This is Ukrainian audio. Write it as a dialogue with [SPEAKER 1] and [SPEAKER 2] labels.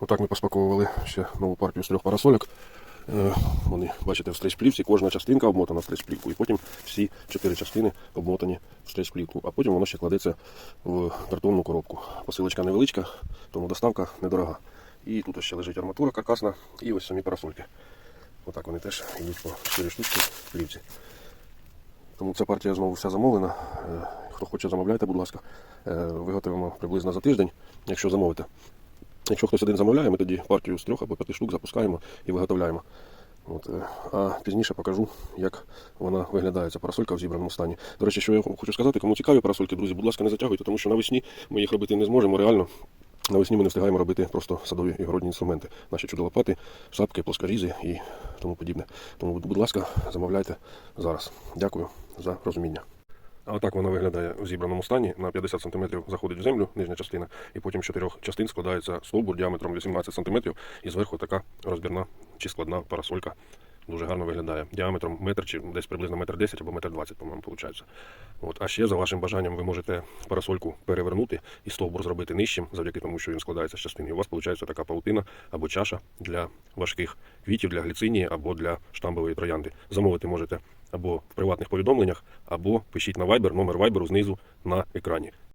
[SPEAKER 1] Отак ми поспаковували ще нову партію з трьох парасольок. Е, Вони, бачите, в стрейчплівці, кожна частинка обмотана в стрейчплівку, і потім всі чотири частини обмотані в стрейчплівку, а потім воно ще кладеться в картонну коробку. Посилочка невеличка, тому доставка недорога. І тут ще лежить арматура каркасна і ось самі парасольки. Отак вони теж йдуть по 4 штучки в плівці. Тому ця партія знову вся замовлена. Е, Хто хоче, замовляйте, будь ласка. Е, Виготовимо приблизно за тиждень, якщо замовите. Якщо хтось один замовляє, ми тоді партію з трьох або п'яти штук запускаємо і виготовляємо. От, е, а пізніше покажу, як вона виглядає, ця парасолька в зібраному стані. До речі, що я хочу сказати, кому цікаві парасольки, друзі, будь ласка, не затягуйте, тому що навесні ми їх робити не зможемо реально. Навесні ми не встигаємо робити просто садові і городні інструменти. Наші чудо-лопати, шапки, плоскорізи і тому подібне. Тому, будь ласка, замовляйте зараз. Дякую за розуміння. Отак вона виглядає в зібраному стані. На 50 см заходить в землю нижня частина, і потім з чотирьох частин складається стовбур діаметром 18 см, і зверху така розбірна чи складна парасолька. Дуже гарно виглядає. Діаметром метр чи десь приблизно метр 10 або метр 20, по-моєму, виходить. От. А ще за вашим бажанням ви можете парасольку перевернути і стовбур зробити нижчим, завдяки тому, що він складається з частин. І у вас виходить така паутина або чаша для важких квітів, для гліцинії або для штамбової троянди. Замовити можете або в приватних повідомленнях, або пишіть на Viber, номер Viber знизу на екрані.